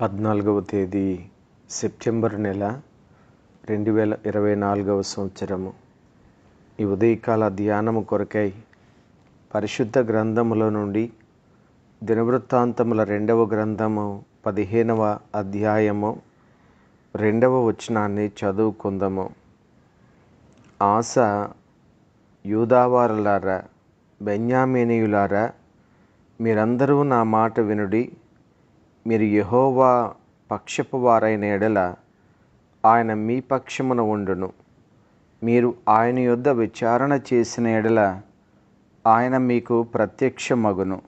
పద్నాలుగవ తేదీ సెప్టెంబర్ నెల రెండు వేల ఇరవై నాలుగవ సంవత్సరము. ఈ ఉదయకాల ధ్యానము కొరకై పరిశుద్ధ గ్రంథముల నుండి దినవృత్తాంతముల రెండవ గ్రంథము పదిహేనవ అధ్యాయము రెండవ వచనాన్ని చదువుకుందాము. ఆశ యూదావారులారా బెన్యామేనియులారా మీరందరూ నా మాట వినుడి మీరు యహోవా పక్షపు వారైన ఎడల ఆయన మీ పక్షమున ఉండును. మీరు ఆయన యొద్ద విచారణ చేసిన ఎడల ఆయన మీకు ప్రత్యక్షమగును.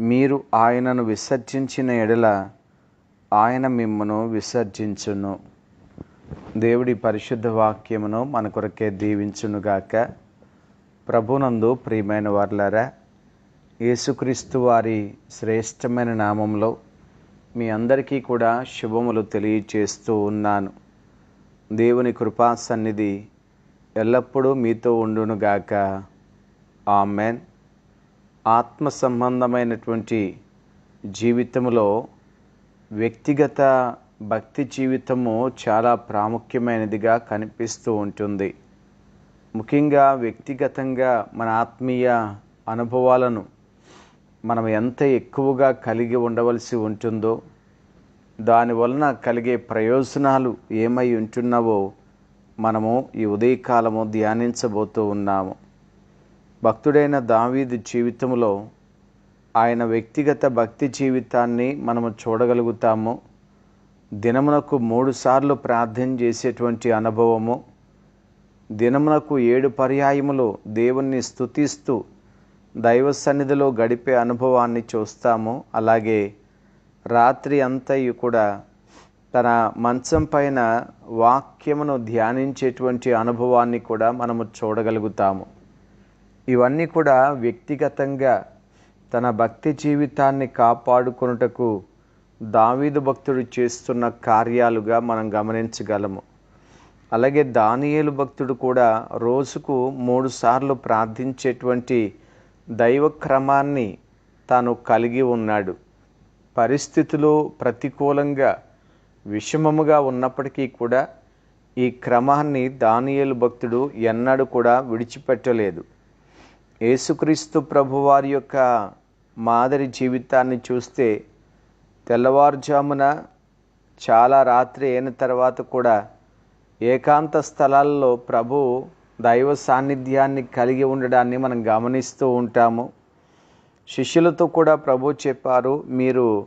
మీరు ఆయనను విసర్జించిన ఎడల ఆయన మిమ్మను విసర్జించును. దేవుడి పరిశుద్ధ వాక్యమును మన కొరకే దీవించునుగాక ప్రభునందు ప్రియమైన వార్లారా యేసుక్రీస్తు వారి శ్రేష్టమైన నామంలో మీ అందరికీ కూడా శుభములు తెలియచేస్తూ ఉన్నాను. దేవుని కృపా సన్నిధి ఎల్లప్పుడూ మీతో ఉండునుగాక ఆమెన్. ఆత్మ సంబంధమైనటువంటి జీవితంలో వ్యక్తిగత భక్తి జీవితము చాలా ప్రాముఖ్యమైనదిగా కనిపిస్తూ ఉంటుంది. ముఖ్యంగా వ్యక్తిగతంగా మన ఆత్మీయ అనుభవాలను మనం ఎంత ఎక్కువగా కలిగి ఉండవలసి ఉంటుందో దానివలన కలిగే ప్రయోజనాలు ఏమై ఉంటున్నావో మనము ఈ ఉదయకాలము ధ్యానించబోతూ ఉన్నాము. భక్తుడైన దావీదు జీవితంలో ఆయన వ్యక్తిగత భక్తి జీవితాన్ని మనము చూడగలుగుతాము. దినమునకు మూడుసార్లు ప్రార్థన చేసేటువంటి అనుభవము. దినమునకు ఏడు పర్యాయములు దేవుణ్ణి స్తుతిస్తూ దైవ సన్నిధిలో గడిపే అనుభవాన్ని చూస్తాము. అలాగే రాత్రి అంతయు కూడా తన మంచం పైన వాక్యమును ధ్యానించేటువంటి అనుభవాన్ని కూడా మనము చూడగలుగుతాము. ఇవన్నీ కూడా వ్యక్తిగతంగా తన భక్తి జీవితాన్ని కాపాడుకొనుటకు దావీదు భక్తుడు చేస్తున్న కార్యాలుగా మనం గమనించగలము. అలాగే దానియేలు భక్తుడు కూడా రోజుకు మూడుసార్లు ప్రార్థించేటువంటి దైవ క్రమాన్ని తాను కలిగి ఉన్నాడు. పరిస్థితులు ప్రతికూలంగా విషమముగా ఉన్నప్పటికీ కూడా ఈ క్రమాన్ని దానియేలు భక్తుడు ఎన్నడూ కూడా విడిచిపెట్టలేదు. యేసుక్రీస్తు ప్రభువారి యొక్క మాదిరి జీవితాన్ని చూస్తే తెల్లవారుజామున చాలా రాత్రి అయిన తర్వాత కూడా ఏకాంత స్థలాల్లో ప్రభు దైవ సాన్నిధ్యాన్ని కలిగి ఉండడాన్ని మనం గమనిస్తూ ఉంటాము. శిష్యులతో కూడా ప్రభు చెప్పారు మీరు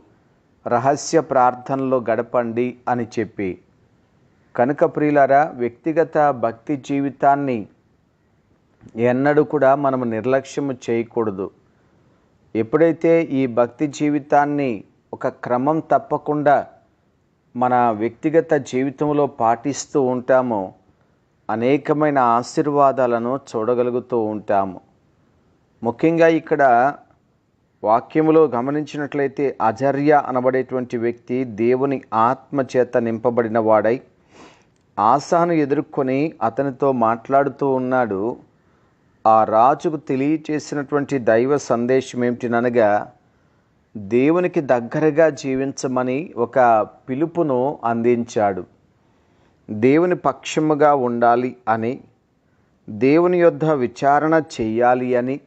రహస్య ప్రార్థనలో గడపండి అని చెప్పి. కనుక ప్రియులారా వ్యక్తిగత భక్తి జీవితాన్ని ఎన్నడూ కూడా మనం నిర్లక్ష్యము చేయకూడదు. ఎప్పుడైతే ఈ భక్తి జీవితాన్ని ఒక క్రమం తప్పకుండా మన వ్యక్తిగత జీవితంలో పాటిస్తూ ఉంటామో అనేకమైన ఆశీర్వాదాలను చూడగలుగుతూ ఉంటాము. ముఖ్యంగా ఇక్కడ వాక్యములో గమనించినట్లయితే అజర్య అనబడేటువంటి వ్యక్తి దేవుని ఆత్మ చేత నింపబడిన వాడై ఆశాను ఎదుర్కొని అతనితో మాట్లాడుతూ ఉన్నాడు. ఆ రాజుకు తెలియచేసినటువంటి దైవ సందేశం ఏమిటిననగా దేవునికి దగ్గరగా జీవించమని ఒక పిలుపును అందించాడు. దేవుని పక్షముగా ఉండాలి అని దేవుని యొద్ద విచారణ చేయాలి అని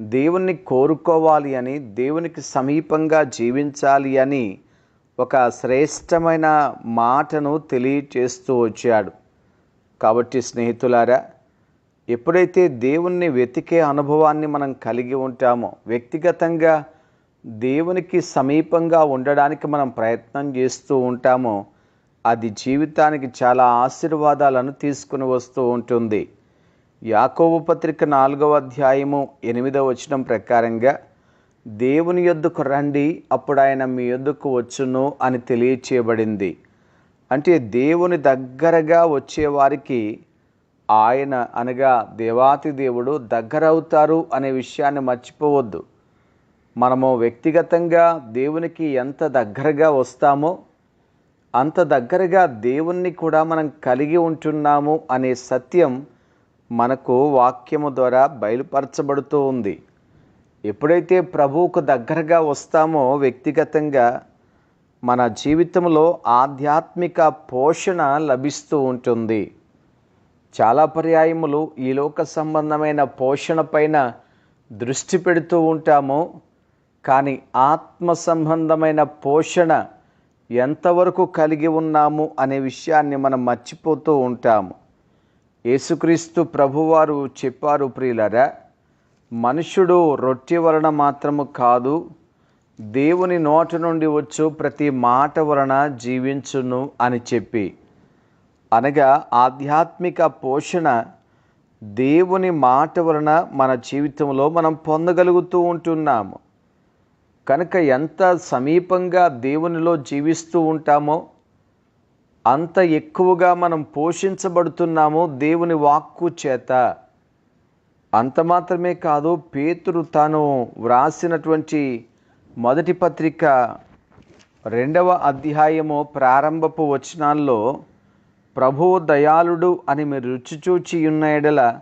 దేవుణ్ణి కోరుకోవాలి అని దేవునికి సమీపంగా జీవించాలి అని ఒక శ్రేష్టమైన మాటను తెలియచేస్తూ వచ్చాడు. కాబట్టి స్నేహితులారా ఎప్పుడైతే దేవుణ్ణి వెతికే అనుభవాన్ని మనం కలిగి ఉంటామో వ్యక్తిగతంగా దేవునికి సమీపంగా ఉండడానికి మనం ప్రయత్నం చేస్తూ ఉంటామో అది జీవితానికి చాలా ఆశీర్వాదాలను తీసుకుని వస్తూ ఉంటుంది. యాకోబు పత్రిక నాలుగవ అధ్యాయము ఎనిమిదవ వచనం ప్రకారంగా దేవుని యొద్దకు రండి అప్పుడు ఆయన మీ యొద్దకు వచ్చును అని తెలియచేయబడింది. అంటే దేవుని దగ్గరగా వచ్చేవారికి ఆయన అనగా దేవాతి దేవుడు దగ్గరవుతారు అనే విషయాన్ని మర్చిపోవద్దు. మనము వ్యక్తిగతంగా దేవునికి ఎంత దగ్గరగా వస్తామో అంత దగ్గరగా దేవుణ్ణి కూడా మనం కలిగి ఉంటున్నాము అనే సత్యం మనకు వాక్యము ద్వారా బయలుపరచబడుతూ ఉంది. ఎప్పుడైతే ప్రభువుకు దగ్గరగా వస్తామో వ్యక్తిగతంగా మన జీవితంలో ఆధ్యాత్మిక పోషణ లభిస్తూ ఉంటుంది. చాలా పర్యాయములు ఈ లోక సంబంధమైన పోషణ పైన దృష్టి పెడుతూ ఉంటాము. కానీ ఆత్మ సంబంధమైన పోషణ ఎంతవరకు కలిగి ఉన్నాము అనే విషయాన్ని మనం మర్చిపోతూ ఉంటాము. యేసుక్రీస్తు ప్రభువారు చెప్పారు ప్రియులరా మనుషుడు రొట్టె వలన మాత్రము కాదు దేవుని నోట నుండి వచ్చు ప్రతి మాట వలన జీవించును అని చెప్పి. అనగా ఆధ్యాత్మిక పోషణ దేవుని మాట వలన మన జీవితంలో మనం పొందగలుగుతూ ఉంటున్నాము. కనుక ఎంత సమీపంగా దేవునిలో జీవిస్తూ ఉంటామో అంత ఎక్కువగా మనం పోషించబడుతున్నామో దేవుని వాక్కు చేత. అంత మాత్రమే కాదు పేతురు తాను వ్రాసినటువంటి మొదటి పత్రిక రెండవ అధ్యాయము ప్రారంభపు వచనాల్లో ప్రభువు దయాళుడు అని మీరు రుచిచూచి ఉన్న ఎడల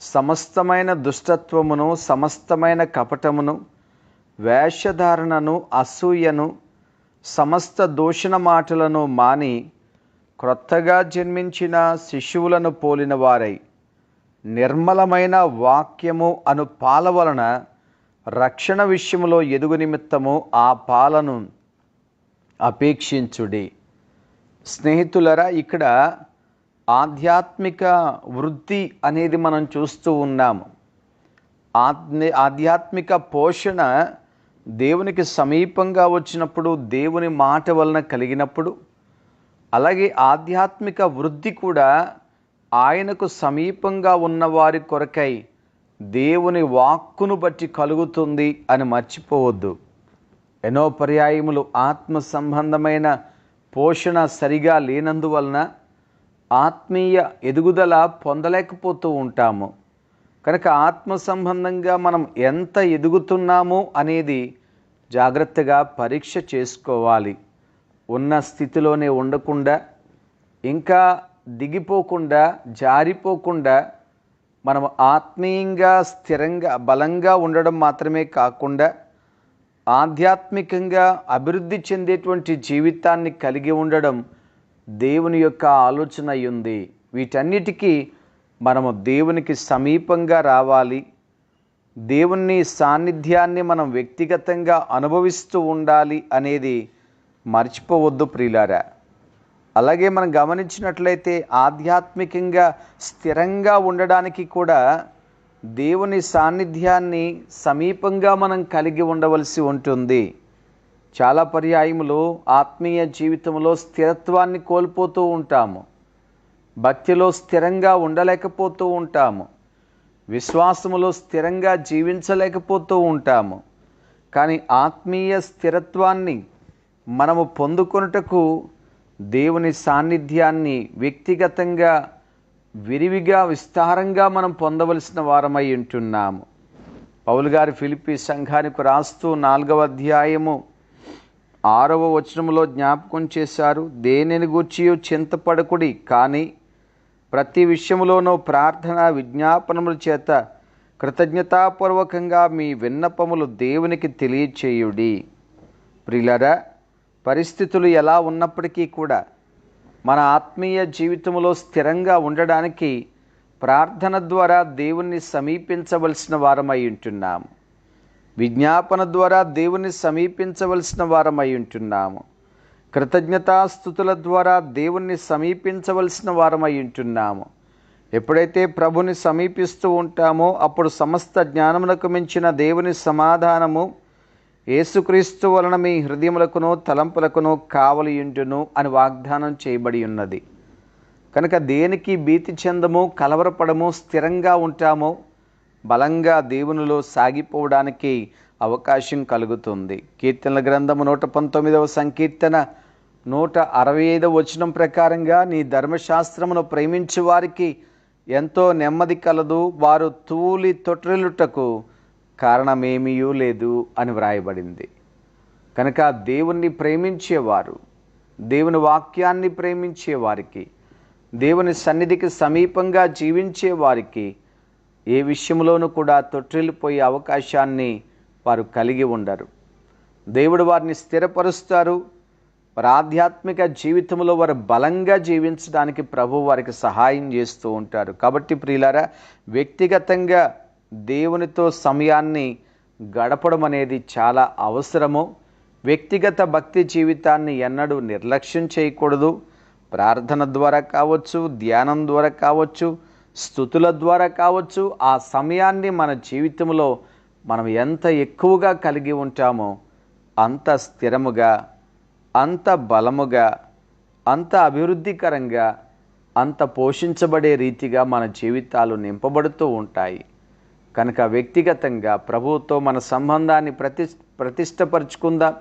సమస్తమైన దుష్టత్వమును సమస్తమైన కపటమును వేషధారణను అసూయను సమస్త దూషణ మాటలను మాని క్రొత్తగా జన్మించిన శిశువులను పోలిన వారై. నిర్మలమైన వాక్యము అను పాల వలన రక్షణ విషయంలో ఎదుగు నిమిత్తము ఆ పాలను అపేక్షించుడి. స్నేహితులరా ఇక్కడ ఆధ్యాత్మిక వృద్ధి అనేది మనం చూస్తూ ఉన్నాము. ఆధ్యాత్మిక పోషణ దేవునికి సమీపంగా వచ్చినప్పుడు దేవుని మాట వలన కలిగినప్పుడు అలాగే ఆధ్యాత్మిక వృద్ధి కూడా ఆయనకు సమీపంగా ఉన్న వారి కొరకై దేవుని వాక్కును బట్టి కలుగుతుంది అని మర్చిపోవద్దు. ఎన్నో పర్యాయములు ఆత్మ సంబంధమైన పోషణ సరిగా లేనందువలన ఆత్మీయ ఎదుగుదల పొందలేకపోతూ ఉంటాము. కనుక ఆత్మ సంబంధంగా మనం ఎంత ఎదుగుతున్నాము అనేది జాగ్రత్తగా పరీక్ష చేసుకోవాలి. ఉన్న స్థితిలోనే ఉండకుండా ఇంకా దిగిపోకుండా జారిపోకుండా మనం ఆత్మీయంగా స్థిరంగా బలంగా ఉండడం మాత్రమే కాకుండా ఆధ్యాత్మికంగా అభివృద్ధి చెందేటువంటి జీవితాన్ని కలిగి ఉండడం దేవుని యొక్క ఆలోచన ఉంది. వీటన్నిటికీ మనము దేవునికి సమీపంగా రావాలి. దేవుని సాన్నిధ్యాన్ని మనం వ్యక్తిగతంగా అనుభవిస్తూ ఉండాలి అనేది మర్చిపోవద్దు ప్రియులారా. అలాగే మనం గమనించినట్లయితే ఆధ్యాత్మికంగా స్థిరంగా ఉండడానికి కూడా దేవుని సాన్నిధ్యాన్ని సమీపంగా మనం కలిగి ఉండవలసి ఉంటుంది. చాలా పర్యాయములు ఆత్మీయ జీవితంలో స్థిరత్వాన్ని కోల్పోతూ ఉంటాము. భక్తిలో స్థిరంగా ఉండలేకపోతూ ఉంటాము. విశ్వాసములో స్థిరంగా జీవించలేకపోతూ ఉంటాము. కానీ ఆత్మీయ స్థిరత్వాన్ని మనము పొందుకొనుటకు దేవుని సాన్నిధ్యాన్ని వ్యక్తిగతంగా విరివిగా విస్తారంగా మనం పొందవలసిన వారమై ఉంటున్నాము. పౌలు గారి ఫిలిపి సంఘానికి రాస్తూ నాలుగవ అధ్యాయము ఆరవ వచనములో జ్ఞాపకం చేశారు దేనిని గూర్చి చింతపడకుడి కానీ ప్రతి విషయంలోనూ ప్రార్థన విజ్ఞాపనముల చేత కృతజ్ఞతాపూర్వకంగా మీ విన్నపములు దేవునికి తెలియచేయుడి. ప్రిలరా పరిస్థితులు ఎలా ఉన్నప్పటికీ కూడా మన ఆత్మీయ జీవితంలో స్థిరంగా ఉండడానికి ప్రార్థన ద్వారా దేవుణ్ణి సమీపించవలసిన వారమై ఉంటున్నాము. విజ్ఞాపన ద్వారా దేవుణ్ణి సమీపించవలసిన వారమై ఉంటున్నాము. కృతజ్ఞతాస్థుతుల ద్వారా దేవుణ్ణి సమీపించవలసిన వారమై ఉంటున్నాము. ఎప్పుడైతే ప్రభుని సమీపిస్తూ ఉంటామో అప్పుడు సమస్త జ్ఞానములకు మించిన దేవుని సమాధానము యేసుక్రీస్తు వలన మీ హృదయములకును తలంపులకును కావలియుంటును అని వాగ్దానం చేయబడి ఉన్నది. కనుక దేనికి భీతి చెందము కలవరపడము స్థిరంగా ఉంటామో బలంగా దేవునిలో సాగిపోవడానికి అవకాశం కలుగుతుంది. కీర్తనల గ్రంథము నూట పంతొమ్మిదవ సంకీర్తన నూట అరవై ఐదవ వచనం ప్రకారంగా నీ ధర్మశాస్త్రమును ప్రేమించే వారికి ఎంతో నెమ్మది కలదు. వారు తూలి తొట్టిల్లుటకు కారణమేమీయూ లేదు అని వ్రాయబడింది. కనుక దేవుణ్ణి ప్రేమించేవారు దేవుని వాక్యాన్ని ప్రేమించే వారికి దేవుని సన్నిధికి సమీపంగా జీవించే వారికి ఏ విషయంలోనూ కూడా తొట్టిల్లిపోయే అవకాశాన్ని వారు కలిగి ఉండరు. దేవుడు వారిని స్థిరపరుస్తారు. వారి ఆధ్యాత్మిక జీవితంలో వారు బలంగా జీవించడానికి ప్రభు వారికి సహాయం చేస్తూ ఉంటారు. కాబట్టి ప్రియులారా వ్యక్తిగతంగా దేవునితో సమయాన్ని గడపడం అనేది చాలా అవసరము. వ్యక్తిగత భక్తి జీవితాన్ని ఎన్నడూ నిర్లక్ష్యం చేయకూడదు. ప్రార్థన ద్వారా కావచ్చు ధ్యానం ద్వారా కావచ్చు స్థుతుల ద్వారా కావచ్చు ఆ సమయాన్ని మన జీవితంలో మనం ఎంత ఎక్కువగా కలిగి ఉంటామో అంత స్థిరముగా అంత బలముగా అంత అభివృద్ధికరంగా అంత పోషించబడే రీతిగా మన జీవితాలు నింపబడుతూ ఉంటాయి. కనుక వ్యక్తిగతంగా ప్రభువుతో మన సంబంధాన్ని ప్రతి ప్రతిష్టపరుచుకుందాం.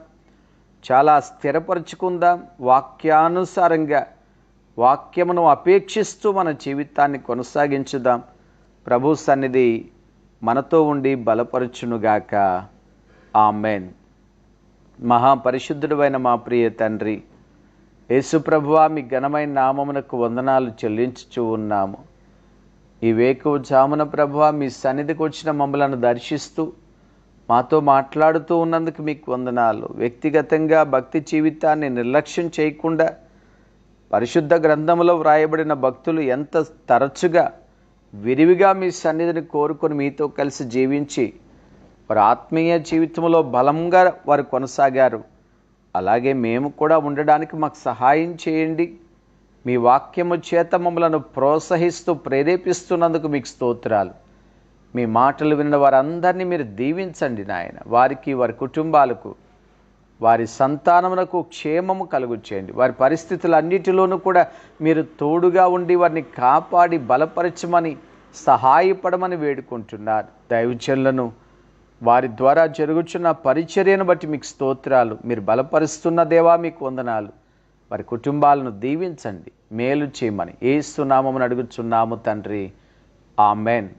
చాలా స్థిరపరుచుకుందాం. వాక్యానుసారంగా వాక్యమును అపేక్షిస్తూ మన జీవితాన్ని కొనసాగించుదాం. ప్రభు సన్నిధి మనతో ఉండి బలపరచునుగాక. ఆమెన్. మహాపరిశుద్ధుడైన మా ప్రియ తండ్రి యేసుప్రభువా మీ ఘనమైన నామమునకు వందనాలు చెల్లించుచూ ఉన్నాము. ఈ వేకువ జామున ప్రభువా మీ సన్నిధికి వచ్చిన మమ్మలను దర్శిస్తూ మాతో మాట్లాడుతూ ఉన్నందుకు మీకు వందనాలు. వ్యక్తిగతంగా భక్తి జీవితాన్ని నిర్లక్ష్యం చేయకుండా పరిశుద్ధ గ్రంథంలో వ్రాయబడిన భక్తులు ఎంత తరచుగా విరివిగా మీ సన్నిధిని కోరుకొని మీతో కలిసి జీవించి వారి ఆత్మీయ జీవితంలో బలంగా వారు కొనసాగారు. అలాగే మేము కూడా ఉండడానికి మాకు సహాయం చేయండి. మీ వాక్యము చేత మమ్మలను ప్రోత్సహిస్తూ ప్రేరేపిస్తున్నందుకు మీకు స్తోత్రాలు. మీ మాటలు విన్న వారందరినీ మీరు దీవించండి నాయన. వారికి వారి కుటుంబాలకు వారి సంతానమునకు క్షేమము కలుగు చేయండి వారి పరిస్థితులన్నిటిలోనూ కూడా మీరు తోడుగా ఉండి వారిని కాపాడి బలపరచమని సహాయపడమని వేడుకుంటున్నారు. దైవచనులను వారి ద్వారా జరుగుచున్న పరిచర్యను బట్టి మీకు స్తోత్రాలు. మీరు బలపరుస్తున్న దేవా మీకు వందనాలు. వారి కుటుంబాలను దీవించండి. మేలు చేయమని ఏస్తున్నామని అడుగుచున్నాము తండ్రి. ఆమెన్.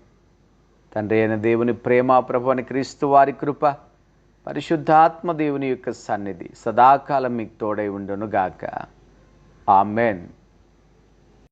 తండ్రి అయిన దేవుని ప్రేమ ప్రభు అని క్రీస్తు వారి కృప పరిశుద్ధాత్మ దేవుని యొక్క సన్నిధి సదాకాలం మీకు తోడై ఉండును గాక ఆమెన్.